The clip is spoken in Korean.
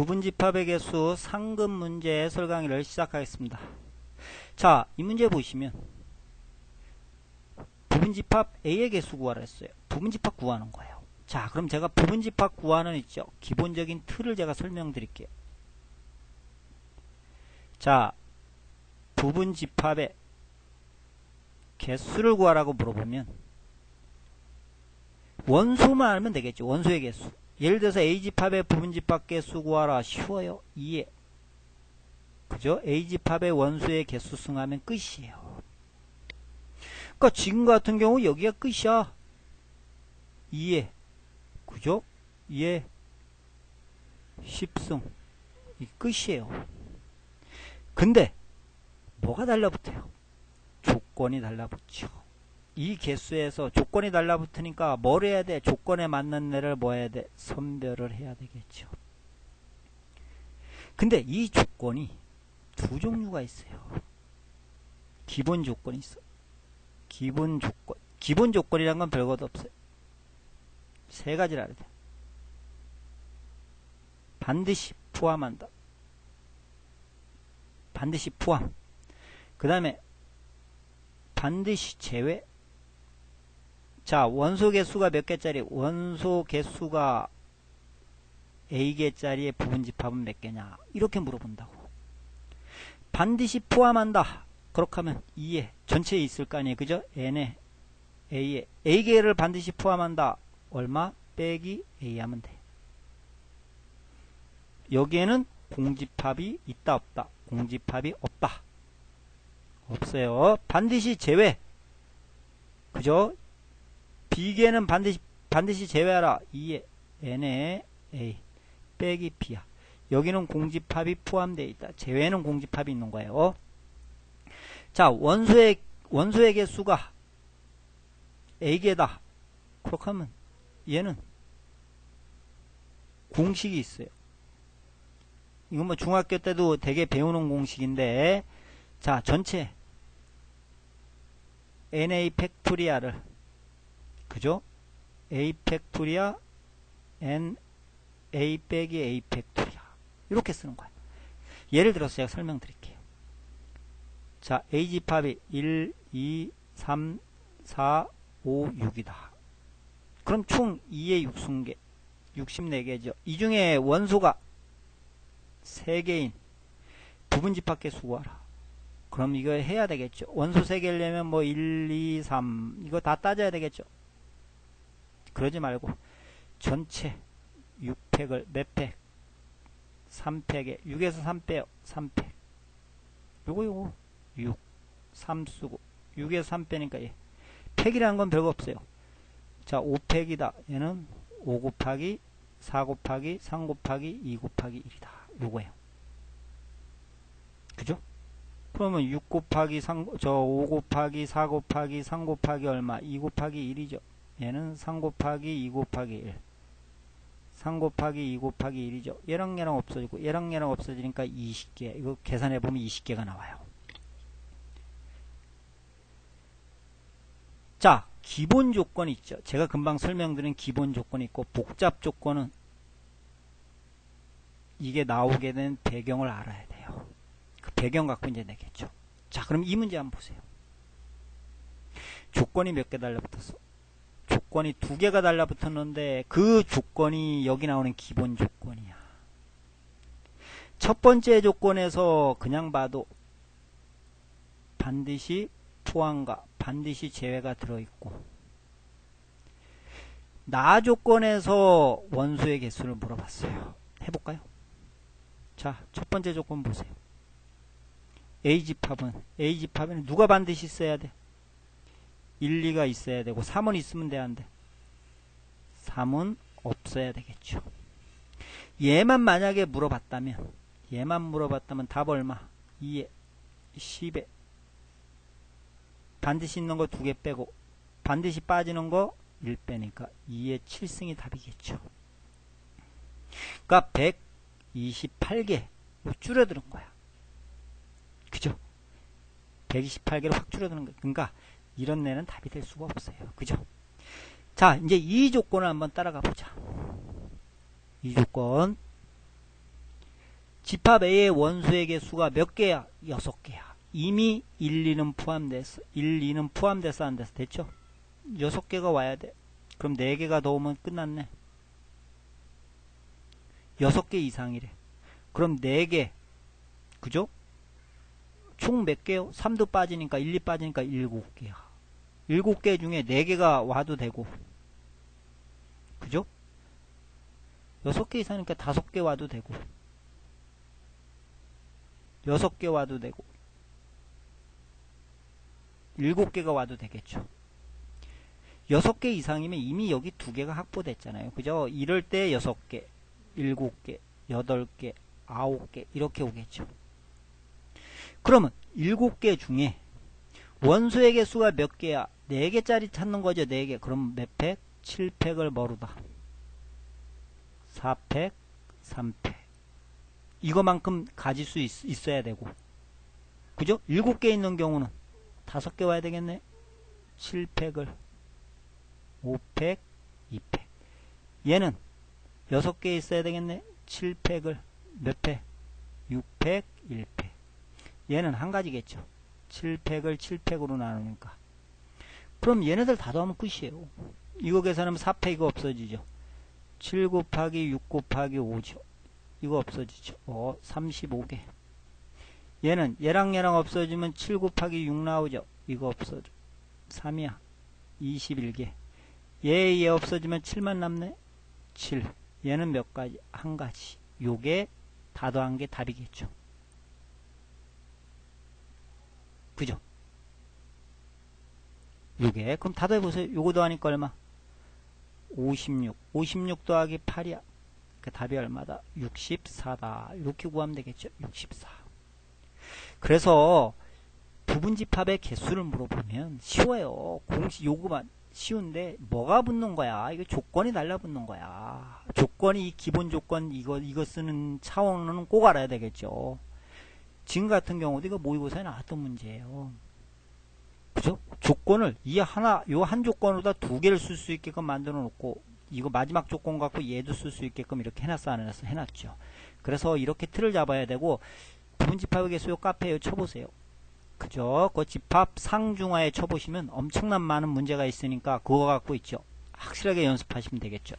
부분집합의 개수 상금 문제 해설 강의를 시작하겠습니다. 자, 이 문제 보시면 부분집합 A의 개수 구하라 했어요. 부분집합 구하는 거예요. 자, 그럼 제가 부분집합 구하는 있죠. 기본적인 틀을 제가 설명드릴게요. 자, 부분집합의 개수를 구하라고 물어보면 원소만 알면 되겠죠. 원소의 개수. 예를 들어서 A집합의 부분집합 개수 구하라. 쉬워요. 2에. 그죠? A집합의 원소의 개수 승하면 끝이에요. 그러니까 지금 같은 경우 여기가 끝이야. 2에. 그죠? 2에 10승. 이 끝이에요. 근데 뭐가 달라붙어요? 조건이 달라붙죠. 이 개수에서 조건이 달라붙으니까 뭘 해야 돼? 조건에 맞는 애를 뭐 해야 돼? 선별을 해야 되겠죠. 근데 이 조건이 두 종류가 있어요. 기본 조건이 있어. 기본 조건. 기본 조건이란 건 별것 없어요. 세 가지를 알아야 돼. 반드시 포함한다. 반드시 포함. 그 다음에 반드시 제외. 자, 원소 개수가 몇 개짜리? 원소 개수가 A개짜리의 부분 집합은 몇 개냐? 이렇게 물어본다고. 반드시 포함한다. 그렇게 하면 2에 전체에 있을 거 아니에요. 그죠? N에 A에 A개를 반드시 포함한다. 얼마? 빼기 A 하면 돼. 여기에는 공집합이 있다 없다. 공집합이 없다. 없어요. 반드시 제외. 그죠? B개는 반드시 반드시 제외하라. 2에 N에 A 빼기 B야. 여기는 공집합이 포함되어 있다. 제외는 공집합이 있는 거예요. 자, 원소의 원소의 개수가 A개다. 그렇게 하면 얘는 공식이 있어요. 이건 뭐 중학교 때도 되게 배우는 공식인데 자, 전체 NA 팩토리아를 그죠? A 팩토리아 N A 빼기 A 팩토리아 이렇게 쓰는 거예요. 예를 들어서 제가 설명드릴게요. 자, A집합이 1, 2, 3, 4, 5, 6이다. 그럼 총 2의 6승계 64개죠. 이 중에 원소가 3개인 부분 집합 개수 구하라. 그럼 이거 해야 되겠죠. 원소 3개를 내면 뭐 1, 2, 3 이거 다 따져야 되겠죠. 그러지 말고 전체 6팩을 몇 팩? 3팩에 6에서 3 빼요. 3팩. 요거 요거 6 3 쓰고 6에서 3 빼니까 얘 팩이라는 건 별거 없어요. 자 5팩이다. 얘는 5 곱하기 4 곱하기 3 곱하기 2 곱하기 1이다. 요거예요. 그죠? 그러면 6 곱하기 3, 저 5 곱하기 4 곱하기 3 곱하기 얼마? 2 곱하기 1이죠. 얘는 3 곱하기 2 곱하기 1. 3 곱하기 2 곱하기 1이죠. 얘랑 얘랑 없어지고 얘랑 얘랑 없어지니까 20개. 이거 계산해보면 20개가 나와요. 자, 기본 조건이 있죠. 제가 금방 설명드린 기본 조건이 있고 복잡 조건은 이게 나오게 된 배경을 알아야 돼요. 그 배경 갖고 이제 내겠죠. 자, 그럼 이 문제 한번 보세요. 조건이 몇 개 달라붙었어? 조건이 두 개가 달라붙었는데 그 조건이 여기 나오는 기본 조건이야. 첫 번째 조건에서 그냥 봐도 반드시 포함과 반드시 제외가 들어있고 나 조건에서 원소의 개수를 물어봤어요. 해볼까요? 자, 첫 번째 조건 보세요. A집합은 A집합에는 누가 반드시 있어야 돼? 1, 2가 있어야 되고 3은 있으면 돼, 안 돼? 3은 없어야 되겠죠. 얘만 만약에 물어봤다면 얘만 물어봤다면 답 얼마? 2에 10에 반드시 있는 거 두 개 빼고 반드시 빠지는 거 1 빼니까 2의 7승이 답이겠죠. 그러니까 128개 줄어드는 거야. 그죠? 128개로 확 줄어드는 거야. 그러니까 이런 내는 답이 될 수가 없어요. 그죠? 자, 이제 이 조건을 한번 따라가 보자. 이 조건. 집합 A의 원소의 개수가 몇 개야? 6개야. 이미 1, 2는 포함됐어. 1, 2는 포함돼서 안 돼서 됐죠? 6개가 와야 돼. 그럼 4개가 더 오면 끝났네. 6개 이상이래. 그럼 4개. 그죠? 총 몇 개요? 3도 빠지니까 1, 2 빠지니까 7개야. 7개 중에 4개가 와도 되고. 그죠? 6개 이상이니까 5개 와도 되고. 6개 와도 되고. 7개가 와도 되겠죠. 6개 이상이면 이미 여기 2개가 확보됐잖아요. 그죠? 이럴 때 6개, 7개, 8개, 9개 이렇게 오겠죠. 그러면 7개 중에 원소의 개수가 몇 개야? 4개짜리 찾는 거죠. 4개. 그럼 몇 팩? 7팩을 머루다. 4팩, 3팩. 이거만큼 가질 수 있, 어야 되고. 그죠? 7개 있는 경우는 5개 와야 되겠네. 7팩을 5팩, 2팩. 얘는 6개 있어야 되겠네. 7팩을 몇 팩? 6팩, 1팩. 얘는 한 가지겠죠. 7팩을 7팩으로 나누니까. 그럼 얘네들 다 더하면 끝이에요. 이거 계산하면 4팩 이거 없어지죠. 7 곱하기 6 곱하기 5죠. 이거 없어지죠. 어, 35개. 얘는 얘랑 얘랑 없어지면 7 곱하기 6 나오죠. 이거 없어져. 3이야. 21개. 얘, 얘 없어지면 7만 남네? 7. 얘는 몇 가지? 한 가지. 요게 다 더한 게 답이겠죠. 그죠? 요게. 그럼 다 더해보세요. 요거 더하니까 얼마? 56. 56 더하기 8이야. 그 답이 얼마다? 64다. 이렇게 구하면 되겠죠? 64. 그래서 부분집합의 개수를 물어보면 쉬워요. 공식 요구만 쉬운데 뭐가 붙는 거야? 이거 조건이 달라붙는 거야. 조건이 이 기본 조건 이거 이거 쓰는 차원은 꼭 알아야 되겠죠. 지금 같은 경우도 이거 모의고사에 나왔던 문제예요. 그죠? 조건을 이 하나 요 한 조건으로다 두 개를 쓸 수 있게끔 만들어 놓고 이거 마지막 조건 갖고 얘도 쓸 수 있게끔 이렇게 해놨어 안 해놨어 해놨죠. 그래서 이렇게 틀을 잡아야 되고 부분집합의 개수 요 카페에 쳐보세요. 그죠? 그 집합 상중하에 쳐보시면 엄청난 많은 문제가 있으니까 그거 갖고 있죠. 확실하게 연습하시면 되겠죠.